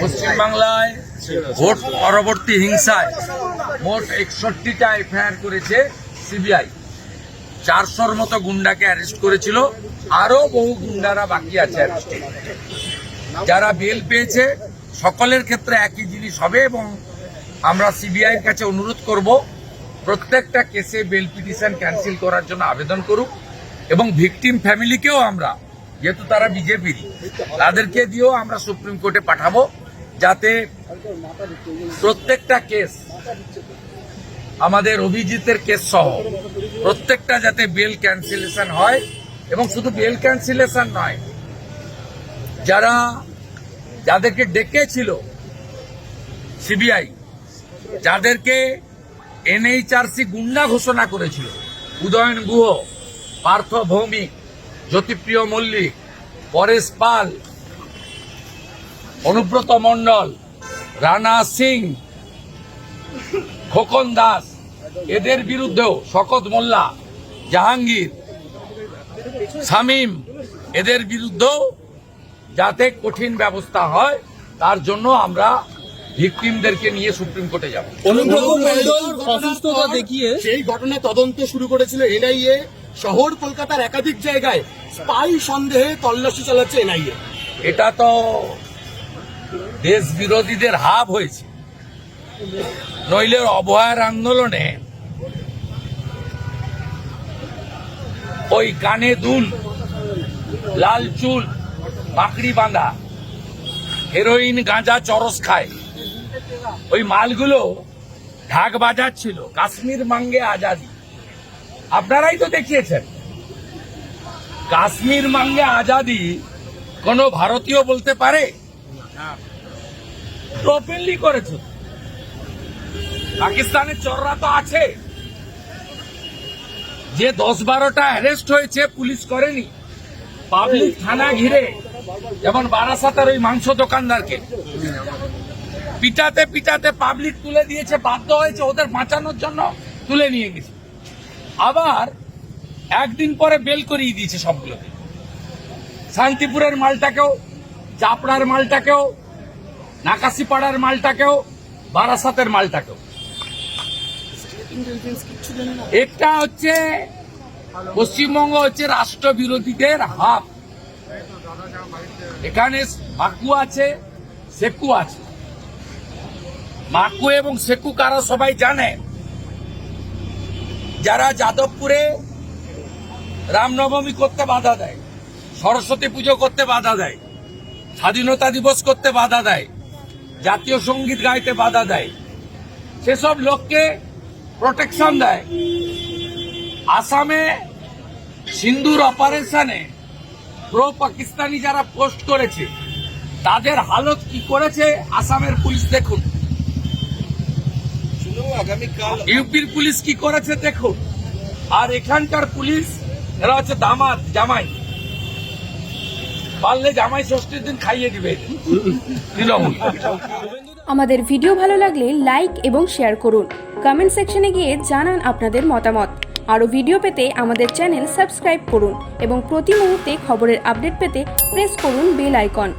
পশ্চিমবাংলায় ভোট পরবর্তী হিংসায় মোট একষট্টিটা এফআইআর করেছে সিবিআই। চারশোর মতো গুন্ডাকে অ্যারেস্ট করেছিল, আরও বহু গুন্ডারা বাকি আছে যারা বেল পেয়েছে, সকলের ক্ষেত্রে একই জিনিস হবে এবং আমরা সিবিআই এর কাছে অনুরোধ করব, প্রত্যেকটা কেসে বেল পিটিশন ক্যান্সেল করার জন্য আবেদন করুক এবং ভিকটিম ফ্যামিলিকেও আমরা, যেহেতু তারা বিজেপির, তাদেরকে দিয়েও আমরা সুপ্রিম কোর্টে পাঠাবো। যাতে প্রত্যেকটা কেস, আমাদের অভিজিতের কেস সহ প্রত্যেকটা যাতে বেল ক্যান্সেলেশন হয় এবং শুধু বেল ক্যান্সেলেশন নয়, যারা যাদেরকে ডেকেছিল সিবিআই, যাদেরকে এনএইচআরসি গুন্ডা ঘোষণা করেছিল, উদয়ন গুহ, পার্থ ভৌমিক, জ্যোতিপ্রিয় মল্লিক, পরেশ পাল অনুব্রত মণ্ডল রানা সিং খোকন দাস এদের বিরুদ্ধেও শকত মোল্লা জাহাঙ্গীর শামীম এদের বিরুদ্ধেও যাতে কঠিন ব্যবস্থা হয় তার জন্য আমরা ভিকটিমদেরকে নিয়ে সুপ্রিম কোর্টে যাব। অনুব্রত মণ্ডল অসুস্থতা দেখিয়ে সেই ঘটনা তদন্ত শুরু করেছিল এনআইএ। শহর কলকাতার একাধিক জায়গায় স্পাই সন্দেহে তল্লাশি চালাচ্ছে এনআইএ। এটা তো দেশ বিরোধীদের হাব হয়েছে। নইলে অবহার আন্দোলনে ওই কানে দুল, লাল চুল পাকড়ি বাঁধা হেরোইন গাঁজা, চরস খায়। ওই মালগুলো ঢাক বাজাচ্ছিল, কাশ্মীর মাঙ্গে আজাদি। আপনারাই তো দেখিয়েছেন। কাশ্মীর মাঙ্গে আজাদি কোন ভারতীয় বলতে পারে? ওপেনলি করেছে। পাকিস্তানের চররা তো আছে। যে দশ বারোটা অ্যারেস্ট হয়েছে, পুলিশ করেনি। পাবলিক থানা ঘিরে, যেমন বারাসাতের ওই মাংস দোকানদারকে। পিটাতে পিটাতে পাবলিক তুলে দিয়েছে, বাধ্য হয়েছে ওদের বাঁচানোর জন্য তুলে নিয়ে গেছে। আবার একদিন পরে বেল করিয়ে দিয়েছে সবগুলোকে। শান্তিপুরের মালটাকেও চাপড়ার মালটাকেও নাকাশিপাড়ার মালটাকেও বারাসাতের মালটাকেও। একটা হচ্ছে পশ্চিমবঙ্গ হচ্ছে রাষ্ট্র বিরোধীদের হাব এখানে মাকু আছে সেকু আছে। মাকু এবং সেকু কারা সবাই জানে? যারা যাদবপুরে রামনবমী করতে বাধা দেয় সরস্বতী পুজো করতে বাধা দেয় স্বাধীনতা দিবস করতে বাধা দেয় জাতীয় সংগীত গাইতে বাধা দেয়। সেসব লোককে প্রোটেকশন দেয়। আসামে সিন্দুর অপারেশনে প্রো পাকিস্তানি যারা পোস্ট করেছে তাদের হালত কি করেছে? আসামের পুলিশ দেখুন। ইউপির পুলিশ কি করেছে দেখুন। আর এখানকার পুলিশ এরা হচ্ছে দামাত জামাই পারলে জামাই ষষ্ঠীর দিন খাইয়ে দিবে। তৃণমূল। আমাদের ভিডিও ভালো লাগলে লাইক এবং শেয়ার করুন। কমেন্ট সেকশনে গিয়ে জানান আপনাদের মতামত। আরও ভিডিও পেতে আমাদের চ্যানেল সাবস্ক্রাইব করুন এবং প্রতি মুহূর্তে খবরের আপডেট পেতে প্রেস করুন বেল আইকন।